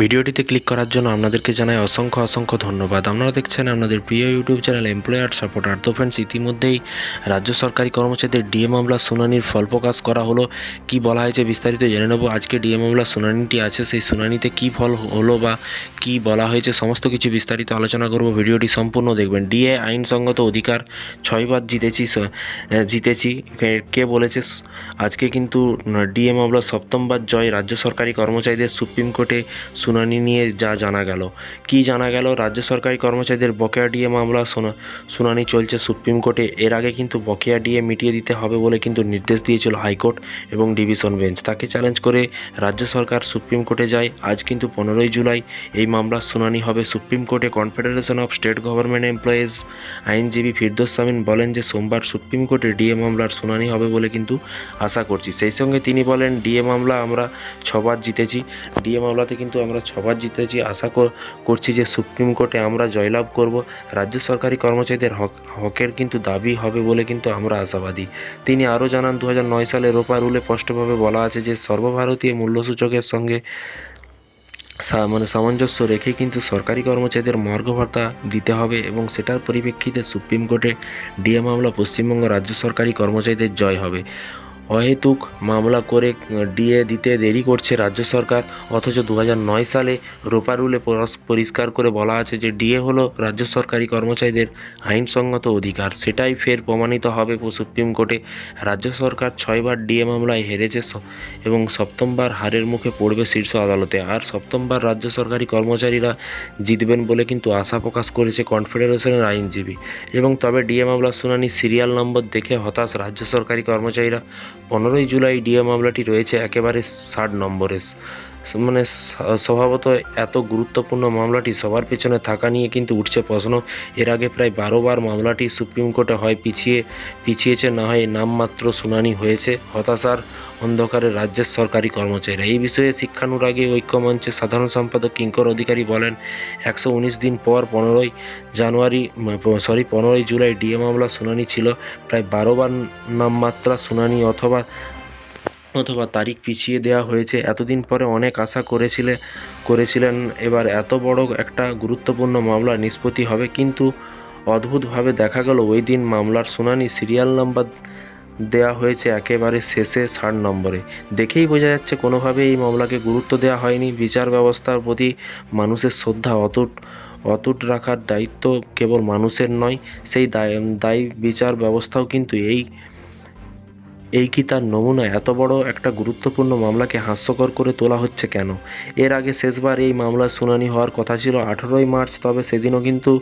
ভিডিওটিতে ক্লিক করার জন্য আপনাদেরকে জানাই অসংখ্য অসংখ্য ধন্যবাদ। আপনারা দেখছেন আপনাদের প্রিয় ইউটিউব চ্যানেল এমপ্লয়ার সাপোর্টার তো ফ্রেন্ডস ইতিমধ্যেই রাজ্য সরকারি কর্মচারীদের ডিএ মামলা শুনানির ফল প্রকাশ করা হলো। কি বলা হয়েছে বিস্তারিত জেনে নেব। আজকে ডিএ মামলা শুনানিটি আছে। সেই শুনানিতে কি ফল হলো বা কি বলা হয়েছে সমস্ত কিছু বিস্তারিত আলোচনা করব। ভিডিওটি সম্পূর্ণ দেখবেন। ডিএ আইনসঙ্গত অধিকার ছয়বার জিতেছি জিতেছি। কে বলেছে? আজকে কিন্তু ডিএ মামলা সপ্তমবার জয়। রাজ্য সরকারি কর্মচারীদের সুপ্রিম কোর্টে শুনানি নিয়ে যা জানা গেল। কি জানা গেল? রাজ্য সরকারি কর্মচারীদের বকেয়া ডিএ মামলা শোনা- শুনানি চলছে সুপ্রিম কোর্টে। এর আগে কিন্তু বকেয়া ডিএ মিটিয়ে দিতে হবে বলে কিন্তু নির্দেশ দিয়েছিল হাইকোর্ট এবং ডিভিশন বেঞ্চ। তাকে চ্যালেঞ্জ করে রাজ্য সরকার সুপ্রিম কোর্টে যায়। আজ কিন্তু পনেরোই জুলাই এই মামলার শুনানি হবে। সুপ্রিম কোর্টে confederation of state government employees আইনজীবী ফিরদোস সামিন বলেন যে সোমবার সুপ্রিম কোর্টে ডিএ মামলার শুনানি হবে বলে কিন্তু আশা করছি। সেই সঙ্গে তিনি বলেন, ডিএ মামলা আমরা ছবার জিতেছি। ডিএ মামলাতে কিন্তু আমরা ছবার জিতেছি। আশা কর- করছি যে সুপ্রিম কোর্টে আমরা জয়লাভ করব। রাজ্য সরকারি কর্মচারীদের হক, হকের কিন্তু দাবি হবে বলে কিন্তু আমরা আশাবাদী। তিনি আরও জানান দু সালে রোপা রুলে স্পষ্টভাবে বলা আছে যে সর্বভারতীয় মূল্যসূচকের সঙ্গে মানে সামঞ্জস্য রেখে কিন্তু সরকারি কর্মচারীদের মর্গ ভাতা দিতে হবে এবং সেটার পরিপ্রেক্ষিতে সুপ্রিম কোর্টে ডিএ মামলা পশ্চিমবঙ্গ রাজ্য সরকারি কর্মচারীদের জয় হবে। অহেতুক মামলা করে ডিএ দিতে দেরি করছে রাজ্য সরকার। অথচ দু সালে রোপা রুলে পরিষ্কার করে বলা আছে যে, ডিএ হলো রাজ্য সরকারি কর্মচারীদের আইনসঙ্গত অধিকার। সেটাই ফের প্রমাণিত হবে সুপ্রিম কোর্টে। রাজ্য সরকার ছয়বার ডিএ মামলায় হেরেছে এবং সপ্তমবার হারের মুখে পড়বে শীর্ষ আদালতে। আর সপ্তমবার রাজ্য সরকারি কর্মচারীরা জিতবেন বলে কিন্তু আশা প্রকাশ করেছে কনফেডারেশনের আইনজীবী। এবং তবে ডিএ মামলার শুনানি সিরিয়াল নম্বর দেখে হতাশ রাজ্য সরকারি কর্মচারীরা। পনেরোই জুলাই ডিএ মামলাটি রয়েছে একেবারে ষাট নম্বরে মানে স্বভাবত এত গুরুত্বপূর্ণ মামলাটি সবার পেছনে থাকা নিয়ে কিন্তু উঠছে প্রশ্ন। এর আগে প্রায় বারোবার মামলাটি সুপ্রিম কোর্টে হয়, পিছিয়ে, পিছিয়েছে, না হয় নামমাত্র শুনানি হয়েছে। হতাশার অন্ধকারে রাজ্যের সরকারি কর্মচারীরা। এই বিষয়ে শিক্ষানুরাগী ঐক্যমঞ্চের সাধারণ সম্পাদক কিঙ্কর অধিকারী বলেন, একশো উনিশ দিন পর পনেরোই জানুয়ারি সরি, পনেরোই জুলাই ডিএ মামলা শুনানি ছিল। প্রায় বারোবার নামমাত্রা শুনানি অথবা অথবা তারিখ পিছিয়ে দেওয়া হয়েছে। এতদিন পরে অনেক আশা করেছিলে, করেছিলেন। এবার এত বড় একটা গুরুত্বপূর্ণ মামলা নিষ্পত্তি হবে। কিন্তু অদ্ভুতভাবে দেখা গেল, ওই দিন মামলার শুনানি সিরিয়াল নাম্বার দেওয়া হয়েছে একেবারে শেষে ষাট নম্বরে। দেখেই বোঝা যাচ্ছে কোনোভাবে এই মামলাকে গুরুত্ব দেওয়া হয়নি। বিচার ব্যবস্থার প্রতি মানুষের শ্রদ্ধা অটুট অটুট রাখার দায়িত্ব কেবল মানুষের নয়, সেই দায়, দায়ী বিচার ব্যবস্থাও কিন্তু এই এই কি তার নমুনা? এত বড় একটা গুরুত্বপূর্ণ মামলাকে হাস্যকর করে তোলা হচ্ছে কেন? এর আগে শেষবার এই মামলার শুনানি হওয়ার কথা ছিল আঠেরোই মার্চ, তবে সেদিনও কিন্তু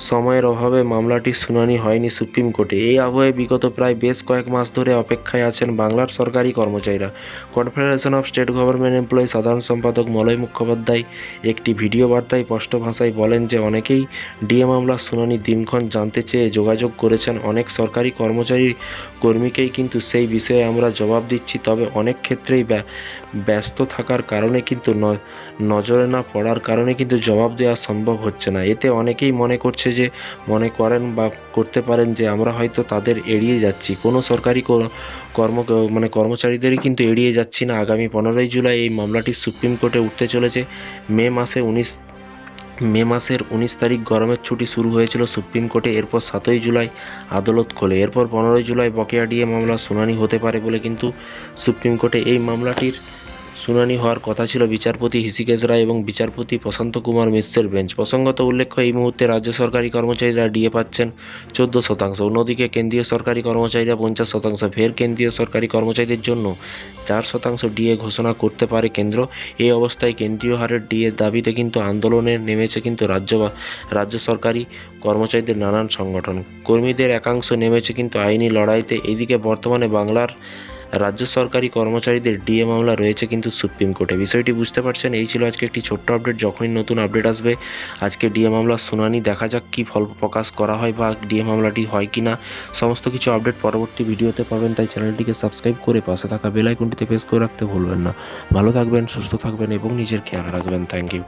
সময়ের অভাবে মামলাটির শুনানি হয়নি সুপ্রিম কোর্টে। এই আবহে বিগত প্রায় বেশ কয়েক মাস ধরে অপেক্ষায় আছেন বাংলার সরকারি কর্মচারীরা। Confederation of state government employee সাধারণ সম্পাদক মলয় মুখোপাধ্যায় একটি ভিডিও বার্তায় স্পষ্ট ভাষায় বলেন যে, অনেকেই ডিএ মামলার শুনানি দিনক্ষণ জানতে চেয়ে যোগাযোগ করেছেন। অনেক সরকারি কর্মচারী কর্মীকেই কিন্তু সেই বিষয়ে আমরা জবাব দিচ্ছি, তবে অনেক ক্ষেত্রেই ব্যা- ব্যস্ত থাকার কারণে কিন্তু নজরে না পড়ার কারণে কিন্তু জবাব দেওয়া সম্ভব হচ্ছে না। এতে অনেকেই মনে করছে যে মনে করেন বা করতে পারেন যে আমরা হয়তো তাদের এড়িয়ে যাচ্ছি। কোনো সরকারি কর- কর্ম মানে কর্মচারীদেরই কিন্তু এড়িয়ে যাচ্ছি না। আগামী পনেরোই জুলাই এই মামলাটি সুপ্রিম কোর্টে উঠতে চলেছে। মে মাসে উনিশ, মে মাসের উনিশ তারিখ গরমের ছুটি শুরু হয়েছিল সুপ্রিম কোর্টে। এরপর সাতই জুলাই আদালত খোলে। এরপর পনেরোই জুলাই বকেয়া ডিএ মামলা শুনানি হতে পারে বলে কিন্তু সুপ্রিম কোর্টে এই মামলাটির শুনানি হওয়ার কথা ছিল বিচারপতি হৃষিকেশ রায় এবং বিচারপতি প্রশান্ত কুমার মিশ্রের বেঞ্চ। প্রসঙ্গত উল্লেখ্য, এই মুহূর্তে রাজ্য সরকারি কর্মচারীরা ডিএ পাচ্ছেন চোদ্দ শতাংশ। অন্যদিকে কেন্দ্রীয় সরকারি কর্মচারীরা পঞ্চাশ শতাংশ। ফের কেন্দ্রীয় সরকারি কর্মচারীদের জন্য চার শতাংশ ডিএ ঘোষণা করতে পারে কেন্দ্র। এই অবস্থায় কেন্দ্রীয় হারের ডিএর দাবিতে কিন্তু আন্দোলনে নেমেছে কিন্তু রাজ্য বা রাজ্য সরকারি কর্মচারীদের নানান সংগঠন। কর্মীদের একাংশ নেমেছে কিন্তু আইনি লড়াইতে। এদিকে বর্তমানে বাংলার রাজ্য সরকারি কর্মচারীদের ডিএ মামলা রয়েছে কিন্তু সুপ্রিম কোর্টে। বিষয়টি বুঝতে পারছেন, এই ছিল আজকে একটি ছোট্ট আপডেট। যখনই নতুন আপডেট আসবে, আজকে ডিএ মামলার শুনানি, দেখা যাক কী ফল প্রকাশ করা হয় বা ডিএ মামলাটি হয় কি না সমস্ত কিছু আপডেট পরবর্তী ভিডিওতে পাবেন, তাই চ্যানেলটিকে সাবস্ক্রাইব করে পাশে থাকা বেল আইকনটিতে প্রেস করে রাখতে ভুলবেন না। ভালো থাকবেন, সুস্থ থাকবেন এবং নিজের খেয়াল রাখবেন। Thank you.